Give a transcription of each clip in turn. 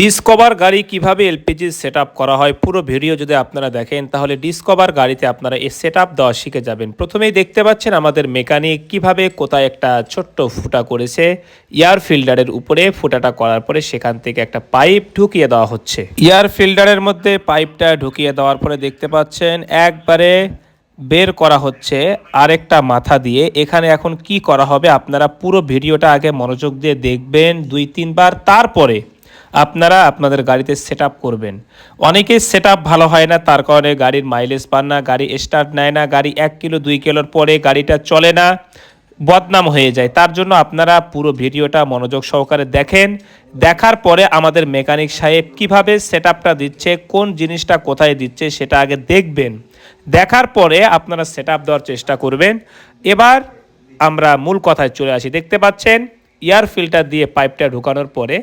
Discover গাড়ি কীভাবে LPG set করা হয়, পুরো ভিডিও যদি আপনারা দেখেন, তাহলে ডিসকভার গাড়িতে আপনারা এই সেট দেওয়া শিখে যাবেন। প্রথমেই দেখতে পাচ্ছেন আমাদের মেকানিক কীভাবে কোথায় একটা ছোট্ট ফুটা করেছে এয়ার ফিল্টারের উপরে ফুটাটা করার পরে সেখান থেকে একটা পাইপ ঢুকিয়ে দেওয়া হচ্ছে। এয়ার ফিল্টারের মধ্যে পাইপটা ঢুকিয়ে দেওয়ার পরে দেখতে পাচ্ছেন, একবারে বের করা হচ্ছে আরেকটা মাথা দিয়ে। এখানে এখন কি করা হবে, আপনারা পুরো ভিডিওটা আগে মনোযোগ দিয়ে দেখবেন, দুই, তিনবার। তারপরে আপনারা আপনাদের গাড়িতে সেট করবেন। অনেকেই সেট ভালো হয় না, তার কারণে গাড়ির মাইলেজ পান না, গাড়ি স্টার্ট নেয় না, গাড়ি এক কিলো, দুই কিলোর পরে গাড়িটা চলে না, বদনাম হয়ে যায়। তার জন্য আপনারা পুরো ভিডিওটা মনোযোগ সহকারে দেখেন। দেখার পরে আমাদের মেকানিক সাহেব কীভাবে সেট দিচ্ছে, কোন জিনিসটা কোথায় দিচ্ছে সেটা আগে দেখবেন। দেখার পরে আপনারা সেট দেওয়ার চেষ্টা করবেন। এবার আমরা মূল কথায় চলে আসি। দেখতে পাচ্ছেন এয়ার ফিল্টার দিয়ে পাইপটা ঢুকানোর পরে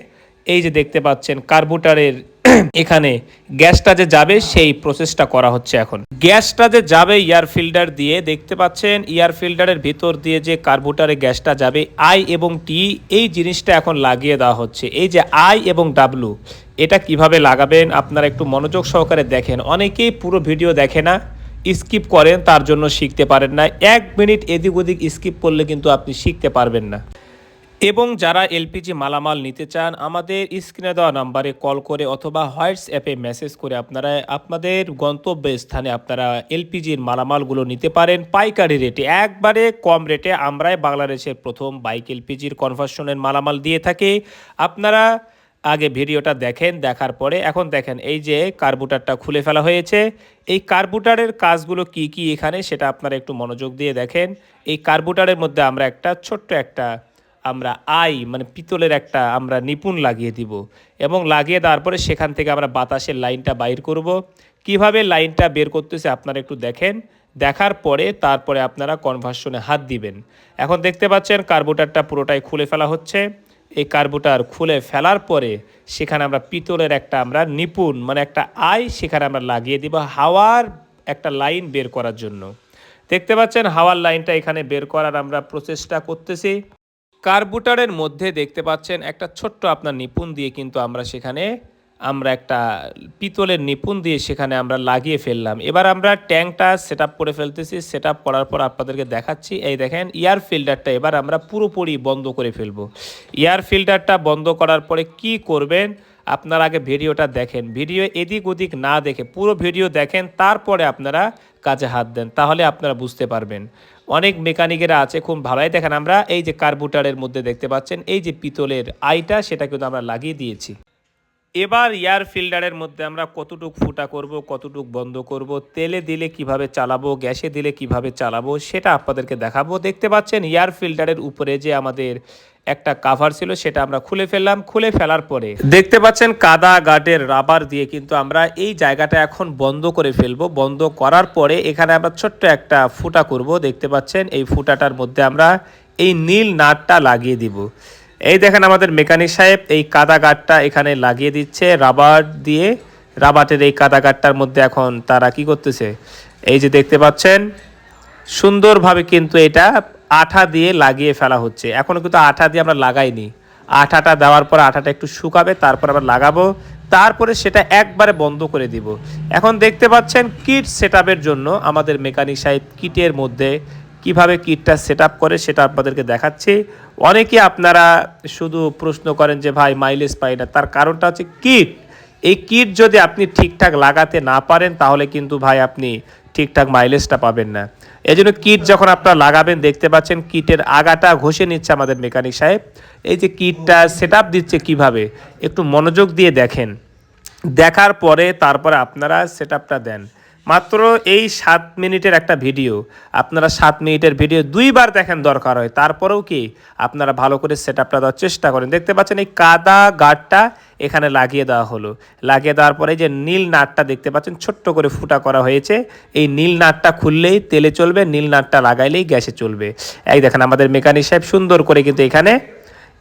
এই যে দেখতে পাচ্ছেন কার্বুটারের এখানে গ্যাসটা যে যাবে সেই প্রসেসটা করা হচ্ছে এখন। গ্যাসটা যে যাবে এয়ার ফিল্টার দিয়ে, দেখতে পাচ্ছেন এয়ার ফিল্টারের ভিতর দিয়ে যে কার্বুটারে গ্যাসটা যাবে আই এবং টি এই জিনিসটা এখন লাগিয়ে দেওয়া হচ্ছে। এই যে আই এবং ডাব্লু এটা কীভাবে লাগাবেন আপনারা একটু মনোযোগ সহকারে দেখেন। অনেকেই পুরো ভিডিও দেখে না স্কিপ করেন, তার জন্য শিখতে পারেন না। এক মিনিট এদিক ওদিক স্কিপ করলে কিন্তু আপনি শিখতে পারবেন না। এবং যারা এলপিজি মালামাল নিতে চান, আমাদের স্ক্রিনে দেওয়া নাম্বারে কল করে অথবা হোয়াটসঅ্যাপে মেসেজ করে আপনারা আপনাদের গন্তব্য স্থানে আপনারা এলপিজির মালামালগুলো নিতে পারেন পাইকারি রেটে। একবারে কম রেটে আমরাই বাংলাদেশের প্রথম বাইক এলপিজির কনভার্সনের মালামাল দিয়ে থাকি। আপনারা আগে ভিডিওটা দেখেন, দেখার পরে এখন দেখেন এই যে কার্বুটারটা খুলে ফেলা হয়েছে। এই কার্বুটারের কাজগুলো কি কি এখানে সেটা আপনারা একটু মনোযোগ দিয়ে দেখেন। এই কার্বুটারের মধ্যে আমরা একটা ছোট্ট একটা আমরা আই মানে পিতলের একটা আমরা নিপুণ লাগিয়ে দিব এবং লাগিয়ে দেওয়ার পরে সেখান থেকে আমরা বাতাসের লাইনটা বাইর করব। কীভাবে লাইনটা বের করতেছে আপনারা একটু দেখেন। দেখার পরে তারপরে আপনারা কনভার্সনে হাত দিবেন। এখন দেখতে পাচ্ছেন কার্বোটারটা পুরোটাই খুলে ফেলা হচ্ছে। এই কার্বোটার খুলে ফেলার পরে সেখানে আমরা পিতলের একটা আমরা নিপুণ মানে একটা আই সেখানে আমরা লাগিয়ে দিব হাওয়ার একটা লাইন বের করার জন্য। দেখতে পাচ্ছেন হাওয়ার লাইনটা এখানে বের করার আমরা প্রচেষ্টা করতেছি। কার্বুটারের মধ্যে দেখতে পাচ্ছেন একটা ছোট্ট আপনার নিপুণ দিয়ে কিন্তু আমরা সেখানে, আমরা একটা পিতলের নিপুণ দিয়ে সেখানে আমরা লাগিয়ে ফেললাম। এবার আমরা ট্যাঙ্কটা সেট করে ফেলতেছি। সেট করার পর আপনাদেরকে দেখাচ্ছি। এই দেখেন এয়ার ফিল্টারটা এবার আমরা পুরোপুরি বন্ধ করে ফেলব। এয়ার ফিল্টারটা বন্ধ করার পরে কি করবেন? আপনারা আগে ভিডিওটা দেখেন। ভিডিও এদিক ওদিক না দেখে পুরো ভিডিও দেখেন, তারপরে আপনারা কাজে হাত দেন। তাহলে আপনারা বুঝতে পারবেন। অনেক মেকানিকেরা আছে, খুব ভালোই দেখেন আমরা এই যে কার্বুটারের মধ্যে দেখতে পাচ্ছেন, এই যে পিতলের আইটা, সেটা কিন্তু আমরা লাগিয়ে দিয়েছি। এবার এয়ার ফিল্টারের মধ্যে আমরা কতটুক ফুটা করব, কতটুক বন্ধ করব, তেলে দিলে কীভাবে চালাবো, গ্যাসে দিলে কীভাবে চালাবো, সেটা আপনাদেরকে দেখাবো। দেখতে পাচ্ছেন, এয়ার ফিল্টারের উপরে যে আমাদের একটা কাভার ছিল, সেটা আমরা খুলে ফেললাম। খুলে ফেলার পরে দেখতে পাচ্ছেন কাদা গাটের রাবার দিয়ে কিন্তু আমরা এই জায়গাটা এখন বন্ধ করে ফেলব। বন্ধ করার পরে এখানে আমরা ছোট্ট একটা ফুটা করব। দেখতে পাচ্ছেন এই ফুটাটার মধ্যে আমরা এই নীল নাটটা লাগিয়ে দিব। এই দেখেন আমাদের মেকানিক সাহেব এই কাদা গাটটা এখানে লাগিয়ে দিচ্ছে রাবার দিয়ে। রাবারের এই কাদা গাটটার মধ্যে এখন তারা কি করতেছে? এই যে দেখতে পাচ্ছেন, সুন্দরভাবে কিন্তু এটা আঠা দিয়ে লাগিয়ে ফেলা হচ্ছে। এখনও কিন্তু আঠা দিয়ে আমরা লাগাইনি। আঠাটা দেওয়ার পর আঠাটা একটু শুকাবে, তারপর আবার লাগাবো। তারপরে সেটা একবারে বন্ধ করে দিব। এখন দেখতে পাচ্ছেন কিট সেট জন্য আমাদের মেকানিক সাহেব কিটের মধ্যে কীভাবে কিটটা সেট করে সেটা আপনাদেরকে দেখাচ্ছি। অনেকে আপনারা শুধু প্রশ্ন করেন যে, ভাই মাইলেজ পাই না। তার কারণটা হচ্ছে কিট। এই কিট যদি আপনি ঠিকঠাক লাগাতে না পারেন, তাহলে কিন্তু ভাই আপনি ঠিকঠাক মাইলেজটা পাবেন না। এই জন্য কিট যখন আপনারা লাগাবেন, দেখতে পাচ্ছেন কিটের আগাটা ঘষে নিচ্ছে আমাদের মেকানিক সাহেব। এই যে কিটটা সেট দিচ্ছে কীভাবে, একটু মনোযোগ দিয়ে দেখেন। দেখার পরে তারপরে আপনারা সেট দেন। মাত্র এই সাত মিনিটের একটা ভিডিও। আপনারা সাত মিনিটের ভিডিও দুইবার দেখেন দরকার হয়। তারপরেও কি আপনারা ভালো করে সেট আপটা দেওয়ার চেষ্টা করেন। দেখতে পাচ্ছেন এই কাদা গাটটা এখানে লাগিয়ে দেওয়া হলো। লাগিয়ে দেওয়ার পরে যে নীল নাটটা দেখতে পাচ্ছেন, ছোট্ট করে ফুটা করা হয়েছে। এই নীল নাটটা খুললেই তেলে চলবে, নীল নাটটা লাগাইলেই গ্যাসে চলবে। এই দেখেন আমাদের মেকানিক সাহেব সুন্দর করে কিন্তু এখানে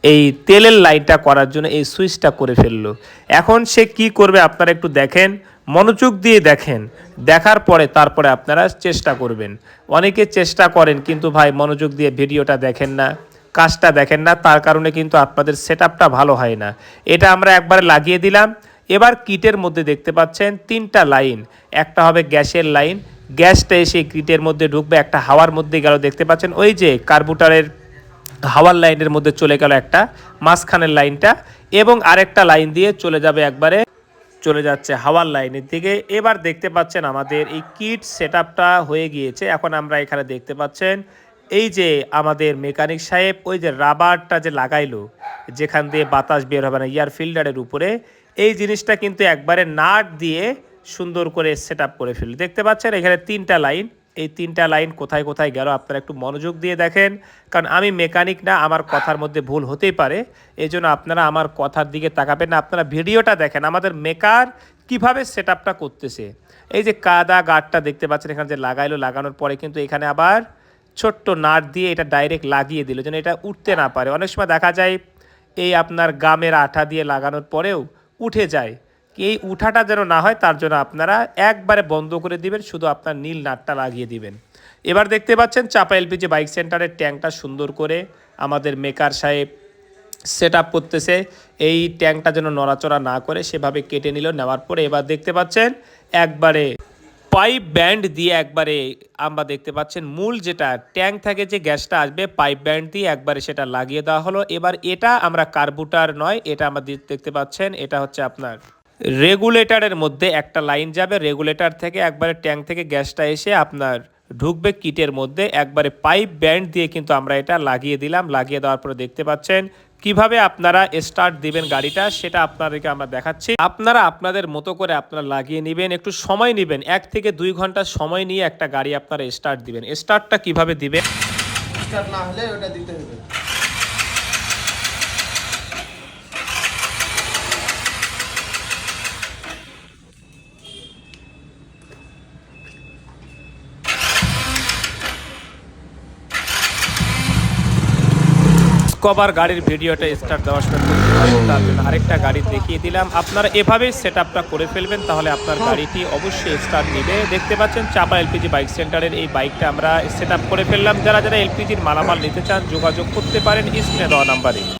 এই তেলের লাইনটা করার জন্য এই সুইচটা করে ফেলল। এখন সে কি করবে আপনারা একটু দেখেন, মনোযোগ দিয়ে দেখেন। দেখার পরে তারপরে আপনারা চেষ্টা করবেন। অনেকে চেষ্টা করেন, কিন্তু ভাই মনোযোগ দিয়ে ভিডিওটা দেখেন না। কাজটা দেখেন না, তার কারণে কিন্তু আপনাদের সেট ভালো হয় না। এটা আমরা একবারে লাগিয়ে দিলাম। এবার কিটের মধ্যে দেখতে পাচ্ছেন তিনটা লাইন। একটা হবে গ্যাসের লাইন। গ্যাসটা এসে কিটের মধ্যে ঢুকবে, একটা হাওয়ার মধ্যে গেল, দেখতে পাচ্ছেন ওই যে কার্বুটারের হাওয়ার লাইনের মধ্যে চলে গেল একটা, মাঝখানের লাইনটা এবং আরেকটা লাইন দিয়ে চলে যাবে একবারে, চলে যাচ্ছে হাওয়ার লাইনের দিকে। এবার দেখতে পাচ্ছেন আমাদের এই কিট সেট হয়ে গিয়েছে। এখন আমরা এখানে দেখতে পাচ্ছেন এই যে আমাদের মেকানিক সাহেব, ওই যে রাবারটা যে লাগাইলো, যেখান দিয়ে বাতাস বের হবে না ইয়ার ফিল্টারের উপরে, এই জিনিসটা কিন্তু একবারে নাট দিয়ে সুন্দর করে সেট করে ফেলল। দেখতে পাচ্ছেন, এখানে তিনটা লাইন এই তিনটা লাইন কোথায় কোথায় গেল, আপনারা একটু মনোযোগ দিয়ে দেখেন। কারণ আমি মেকানিক না, আমার কথার মধ্যে ভুল হতেই পারে এই জন্য আপনারা আমার কথার দিকে তাকাবেন না, আপনারা ভিডিওটা দেখেন, আমাদের মেকার কীভাবে সেট করতেছে। এই যে কাদা গাঠটা দেখতে পাচ্ছেন, এখানে যে লাগাইলো, লাগানোর পরে কিন্তু এখানে আবার ছোট্ট নাট দিয়ে এটা ডাইরেক্ট লাগিয়ে দিল, যেন এটা উঠতে না পারে। অনেক সময় দেখা যায় এই আপনার গামের আঠা দিয়ে লাগানোর পরেও উঠে যায়। এই উঠাটা যেন না হয়, তার জন্য আপনারা একবারে বন্ধ করে দিবেন, শুধু আপনার নীল নাটটা লাগিয়ে দিবেন। এবার দেখতে পাচ্ছেন চাপা এলপিজি বাইক সেন্টারের ট্যাঙ্কটা সুন্দর করে আমাদের মেকার সাহেব সেট আপ করতেছে। এই ট্যাঙ্কটা যেন নড়াচড়া না করে সেভাবে কেটে নিল, নেওয়ার পরে এবার দেখতে পাচ্ছেন একবারে পাইপ ব্যান্ড দিয়ে একবারে আমরা দেখতে পাচ্ছেন মূল যেটা ট্যাঙ্ক থেকে যে গ্যাসটা আসবে পাইপ ব্যান্ড দিয়ে একবারে সেটা লাগিয়ে দেওয়া হলো। এবার এটা আমরা কার্বুটার নয়, এটা আমরা দেখতে পাচ্ছেন, এটা হচ্ছে আপনার রেগুলেটরের মধ্যে একটা লাইন যাবে। রেগুলেটর থেকে একবারে ট্যাঙ্ক থেকে গ্যাসটা এসে আপনার ঢুকবে কিটের মধ্যে। একবারে পাইপ ব্যান্ড দিয়ে কিন্তু আমরা এটা লাগিয়ে দিলাম, লাগিয়ে দেওয়ার পরে দেখতে পাচ্ছেন কীভাবে আপনারা স্টার্ট দিবেন গাড়িটা, সেটা আপনাদেরকে আমরা দেখাচ্ছি। আপনারা আপনাদের মতো করে আপনারা লাগিয়ে নেবেন, একটু সময় নেবেন। এক থেকে দুই ঘণ্টা সময় নিয়ে একটা গাড়ি আপনারা স্টার্ট দিবেন। স্টার্টটা কীভাবে দিবেন? স্টার্ট না হলে ওটা দিতে হবে। কভার গাড়ির ভিডিওটা স্টার্ট দেওয়ার সময় পারেন জন্য আরেকটা গাড়ি দেখিয়ে দিলাম। আপনারা এভাবেই সেট করে ফেলবেন, তাহলে আপনার গাড়িটি অবশ্যই স্টার্ট নেবে। দেখতে পাচ্ছেন চাপা এলপিজি বাইক সেন্টারের এই বাইকটা আমরা সেট করে ফেললাম। যারা যারা এলপিজির মালামাল নিতে চান, যোগাযোগ করতে পারেন স্ক্রিনে দেওয়া নাম্বারে